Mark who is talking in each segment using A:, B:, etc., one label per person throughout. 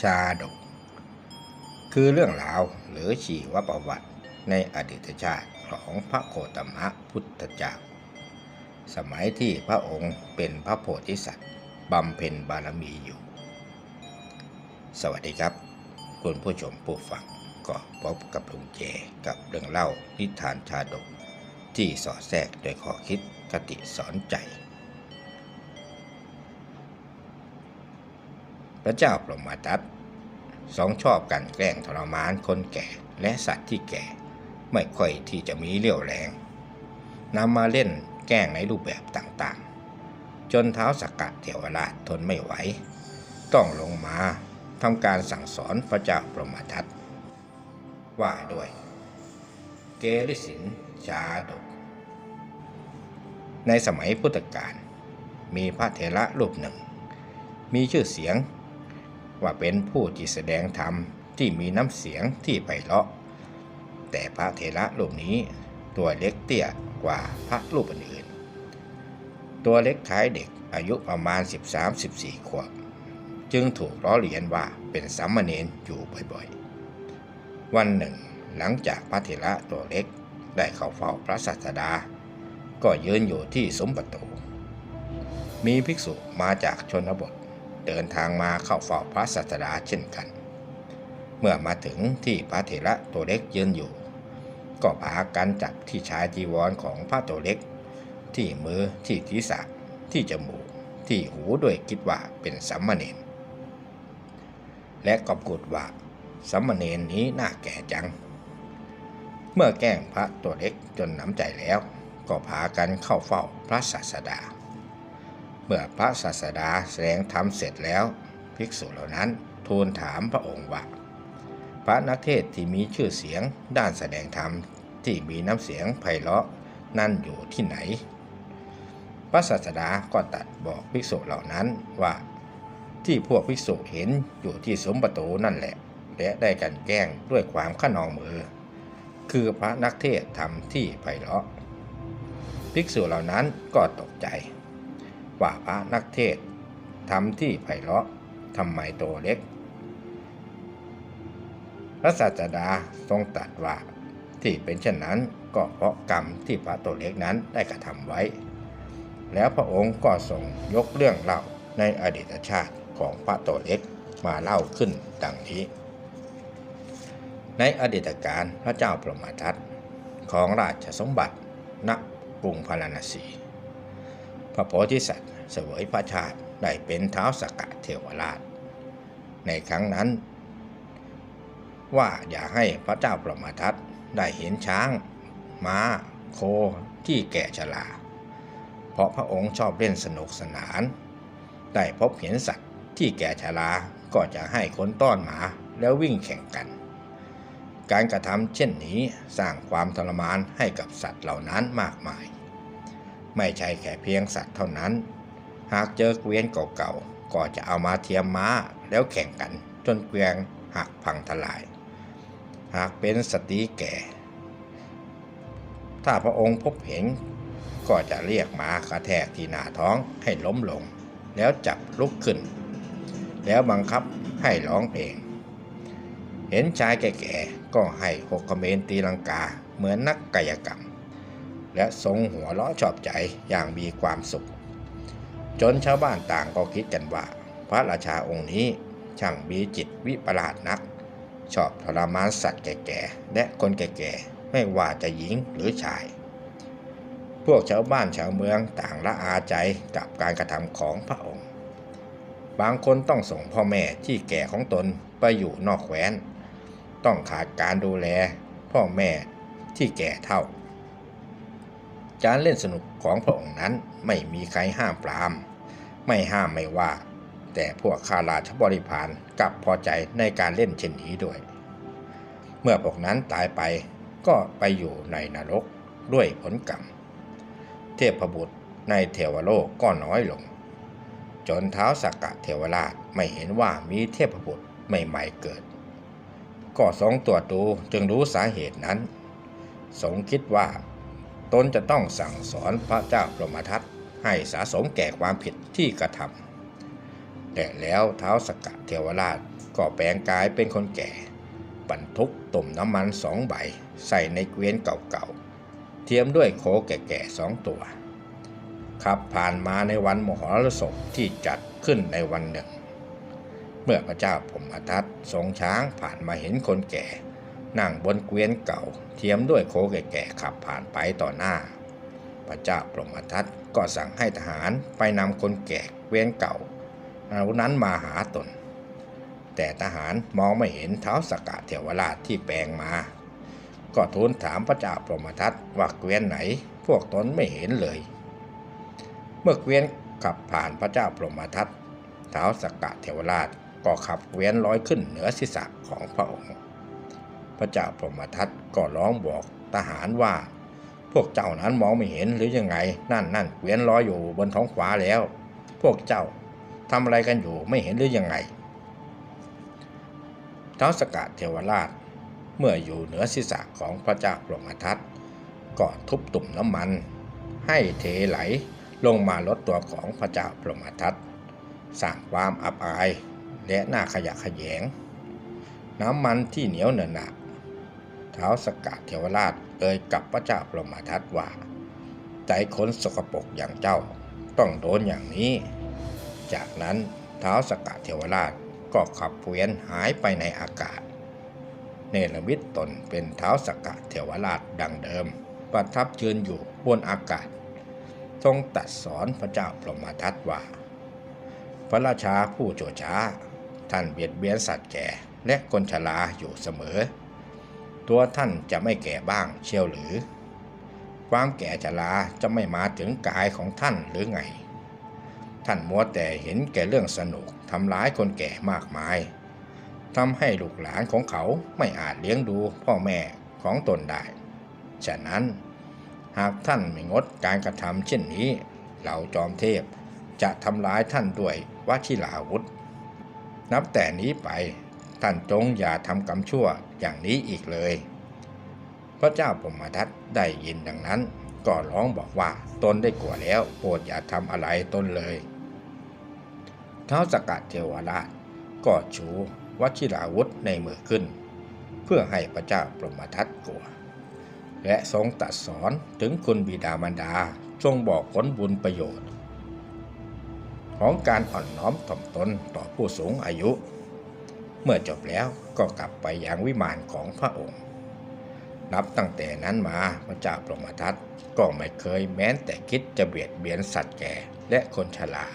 A: ชาดก คือเรื่องราวหรือชีวประวัติในอดีตชาติของพระโคตมะพุทธเจ้าสมัยที่พระองค์เป็นพระโพธิสัตว์บำเพ็ญบารมีอยู่ สวัสดีครับ คุณผู้ชมผู้ฟังก็พบกับลุงเจกับเรื่องเล่านิทานชาดก ที่สอดแทรกโดยข้อคิดคติสอนใจ พระเจ้าพรหมทัตสองชอบกันแกล้งทรมานคนแก่และสัตว์ที่แก่ ไม่ค่อยที่จะมีเรี่ยวแรงนำมาเล่นแกล้งในรูปแบบต่างๆ จนเท้าสกกัดเทวราชทนไม่ไหว ต้องลงมาทำการสั่งสอนพระเจ้าพรหมทัตว่าด้วย เกริสินชาดก ในสมัยพุทธกาลมีพระเถระรูปหนึ่ง มีชื่อเสียง ว่าเป็นผู้ที่แสดงธรรมที่มีน้ำเสียงที่ไพเราะ แต่พระเถระรูปนี้ ตัวเล็กเตี้ยกว่าพระรูปอื่น ตัวเล็กคล้ายเด็กอายุประมาณ 13-14 ขวบ จึงถูกล้อเลียนว่าเป็นสามเณรอยู่บ่อยๆ วันหนึ่ง หลังจากพระเถระตัวเล็กได้เข้าเฝ้าพระศาสดา ก็ยืนอยู่ที่สมประตู มีภิกษุมาจากชนบท เดินทางมาเข้าเฝ้าพระศาสดาเช่นกัน เมื่อมาถึงที่พระเถระตัวเล็กยืนอยู่ ก็พากันจับที่ชายจีวรของพระตัวเล็ก ที่มือที่ศีรษะที่จมูก ที่หูด้วยคิดว่าเป็นสัมมาเนรและก็พูดว่าสัมมาเนรนี้น่าแก่จัง เมื่อแกล้งพระตัวเล็กจนน้ำใจแล้ว ก็พากันเข้าเฝ้าพระศาสดา เมื่อพระศาสดาแสดงธรรมเสร็จแล้ว ภิกษุเหล่านั้นทูลถามพระองค์ว่าพระนักเทศที่มีชื่อเสียงด้านแสดงธรรมที่มีน้ำเสียงไพเราะนั่นอยู่ที่ไหน พระศาสดาก็ตัดบอกภิกษุเหล่านั้นว่า ที่พวกภิกษุเห็นอยู่ที่สมประตูนั่นแหละ และได้กันแกล้งด้วยความขนองมือ คือพระนักเทศทำที่ไพเราะ ภิกษุเหล่านั้นก็ตกใจ ว่าพระนักเทศทำที่ไพเราะทำไมโตเล็ก พระศาสดาทรงตรัสว่าที่เป็นเช่นนั้นก็เพราะกรรมที่พระโตเล็กนั้นได้กระทำไว้ แล้วพระองค์ก็ทรงยกเรื่องเล่าในอดีตชาติของพระโตเล็กมาเล่าขึ้นดังนี้ ในอดีตการพระเจ้าพรหมทัตของราชสมบัติณกรุงพาราณสี พระโพธิสัตว์ เสวยพระชาติได้เป็นเท้าสกกัดเทวราช ในครั้งนั้น ว่าอย่าให้พระเจ้าพรหมทัตได้เห็นช้าง ม้า โคที่แก่ชรา เพราะพระองค์ชอบเล่นสนุกสนาน ได้พบเห็นสัตว์ที่แก่ชรา ก็จะให้คนต้อนหมาแล้ววิ่งแข่งกัน การกระทำเช่นนี้สร้างความทรมานให้กับสัตว์เหล่านั้นมากมาย ไม่ใช่แค่เพียงสัตว์เท่านั้น หากเจอเกวียนเก่าๆ ก็จะเอามาเทียมม้าแล้วแข่งกันจนเกวียนหักพังทลาย หากเป็นสตรีแก่ ถ้าพระองค์พบเห็นก็จะเรียกม้ากระแทกที่หน้าท้องให้ล้มลง แล้วจับลุกขึ้น แล้วบังคับให้ร้องเพลง เห็นชายแก่ๆ ก็ให้หกเขมรตีลังกาเหมือนนักกายกรรม และทรงหัวเราะชอบใจอย่างมีความสุข จนชาวบ้านต่างก็คิดกันว่า พระราชาองค์นี้ช่างมีจิตวิปลาสนัก ชอบทรมานสัตว์แก่ๆ และคนแก่ๆ ไม่ว่าจะหญิงหรือชาย พวกชาวบ้านชาวเมืองต่างละอาใจกับการกระทำของพระองค์ บางคนต้องส่งพ่อแม่ที่แก่ของตนไปอยู่นอกแคว้น ต้องขาดการดูแลพ่อแม่ที่แก่เท่า การเล่นสนุกของพระองค์นั้นไม่มีใครห้ามปราม ไม่ห้ามไม่ว่า แต่พวกข้าราชบริพารกลับพอใจในการเล่นเช่นนี้ด้วย เมื่อพวกนั้นตายไปก็ไปอยู่ในนรกด้วยผลกรรม เทพบุตรในเทวโลกก็น้อยลง จนเท้าสักกะเทวราชไม่เห็นว่ามีเทพบุตรใหม่ๆเกิด ก็ทรงตรวจดูจึงรู้สาเหตุนั้นทรงคิดว่า ตนจะต้องสั่งสอนพระเจ้าพรหมทัตให้สะสมแก่ความผิดที่กระทำแต่แล้วเท้าสกกะเทวราชก็แปลงกายเป็นคนแก่ บรรทุกตุ่มน้ำมันสองใบ ใส่ในเกวียนเก่าๆ เทียมด้วยโคแก่ๆสองตัว ขับผ่านมาในวันมหรสพที่จัดขึ้นในวันหนึ่ง เมื่อพระเจ้าพรหมทัตทรงช้างผ่านมาเห็นคนแก่ นั่งบนเกวียนเก่า เทียมด้วยโคแก่ๆขับผ่านไปต่อหน้า พระเจ้าพรหมทัตก็สั่งให้ทหารไปนำคนแก่เกวียนเก่าเหานั้นมาหาตน แต่ทหารมองไม่เห็นเท้าสกกัดเทวราชที่แปลงมา ก็ทูลถามพระเจ้าพรหมทัตว่าเกวียนไหน พวกตนไม่เห็นเลย เมื่อเกวียนขับผ่านพระเจ้าพรหมทัตเท้าสกกัดเทวราชก็ขับเกวียนลอยขึ้นเหนือศีรษะของพระองค์ พระเจ้าพรหมทัตก็ร้องบอกทหารว่า พวกเจ้านั้นมองไม่เห็นหรือยังไง นั่นนั่นเกวียนลอยอยู่บนท้องฟ้าแล้ว พวกเจ้าทำอะไรกันอยู่ไม่เห็นหรือยังไงท้าวสกัดเทวราชเมื่ออยู่เหนือศีรษะของพระเจ้าพรหมทัตก็ทุบตุ่มน้ำมัน ให้เทไหลลงมาลดตัวของพระเจ้าพรหมทัตสร้างความอับอายและหน้าขยะแขยง น้ำมันที่เหนียวเหนอะหนะ ท้าวสกัดเทวราชเอ่ยกับพระเจ้าพรหมทัตว่า ใจคนสกปรกอย่างเจ้าต้องโดนอย่างนี้ จากนั้นท้าวสกัดเทวราชก็ขับเวียนหายไปในอากาศ เนรมิตตนเป็นเท้าสกัดเทวราชดังเดิม ประทับยืนอยู่บนอากาศ ทรงตัดสอนพระเจ้าพรหมทัตว่า พระราชาผู้โจช้า ท่านเบียดเบียนสัตว์แก่และคนชราอยู่เสมอ ตัวท่านจะไม่แก่บ้างเชียวหรือ ความแก่ชราจะไม่มาถึงกายของท่านหรือไง ท่านมัวแต่เห็นแก่เรื่องสนุกทำร้ายคนแก่มากมายทำให้ลูกหลานของเขาไม่อาจเลี้ยงดูพ่อแม่ของตนได้ ฉะนั้นหากท่านไม่งดการกระทำเช่นนี้ เหล่าจอมเทพจะทำร้ายท่านด้วยวชิราวุธ นับแต่นี้ไป ท่านจงอย่าทำกรรมชั่วอย่างนี้อีกเลย พระเจ้าพมทัตได้ยินดังนั้น ก็ร้องบอกว่าตนได้กลัวแล้วโปรดอย่าทำอะไรตนเลย เท้าสกัดเทวราชก็ชูวชิราวุธในมือขึ้น เพื่อให้พระเจ้าพรหมทัตกลัว และทรงตรัดสอนถึงคุณบิดามารดาทรงบอกผลบุญประโยชน์ ของการอ่อนน้อมถ่อมตนต่อผู้สูงอายุ เมื่อจบแล้วก็กลับไปยังวิมานของพระองค์ นับตั้งแต่นั้นมาพระเจ้าพรหมทัตก็ไม่เคยแม้แต่คิดจะเบียดเบียนสัตว์แก่และคนชรา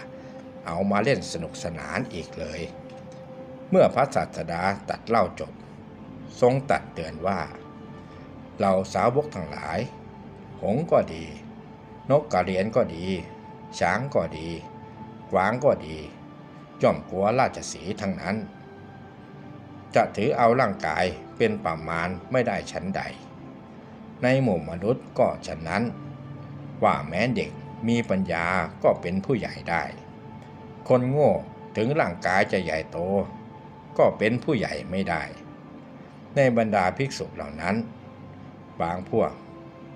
A: เอามาเล่นสนุกสนานอีกเลย เมื่อพระศาสดาตัดเล่าจบ ทรงตัดเตือนว่า เราสาวกทั้งหลาย หงก็ดี นกกระเรียนก็ดี ช้างก็ดีกวางก็ดีย่อมกลัวราชสีทั้งนั้น จะถือเอาร่างกายเป็นประมาณไม่ได้ชั้นใด ในหมู่มนุษย์ก็ฉะนั้น ว่าแม้เด็กมีปัญญาก็เป็นผู้ใหญ่ได้ คนโง่ถึงร่างกายจะใหญ่โต ก็เป็นผู้ใหญ่ไม่ได้ ในบรรดาภิกษุเหล่านั้น บางพวก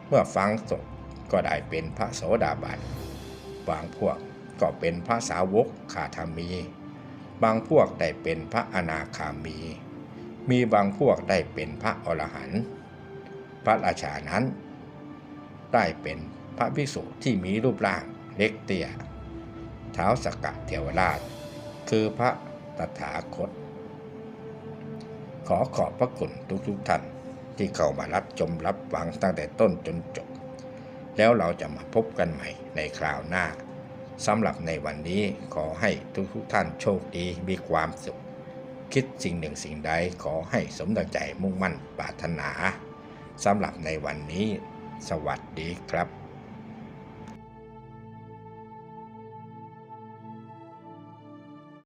A: เมื่อฟังจบก็ได้เป็นพระโสดาบัน บางพวกก็เป็นพระสาวกขาธรรมี บางพวกได้เป็นพระอนาคามี มีบางพวกได้เป็นพระอรหันต์พระราชานั้น ได้เป็นพระภิกษุที่มีรูปร่างเล็กเตี้ยเท้าสกกะเทวราช คือพระตถาคต ขอขอบพระคุณทุกๆท่านที่เข้ามารับชมรับฟังตั้งแต่ต้นจนจบ แล้วเราจะมาพบกันใหม่ในคราวหน้า สำหรับในวันนี้ขอให้ทุกทุกท่านโชคดีมีความสุข คิดสิ่งหนึ่งสิ่งใดขอให้สมดังใจมุ่งมั่นปรารถนาสำหรับในวันนี้ สวัสดีครับ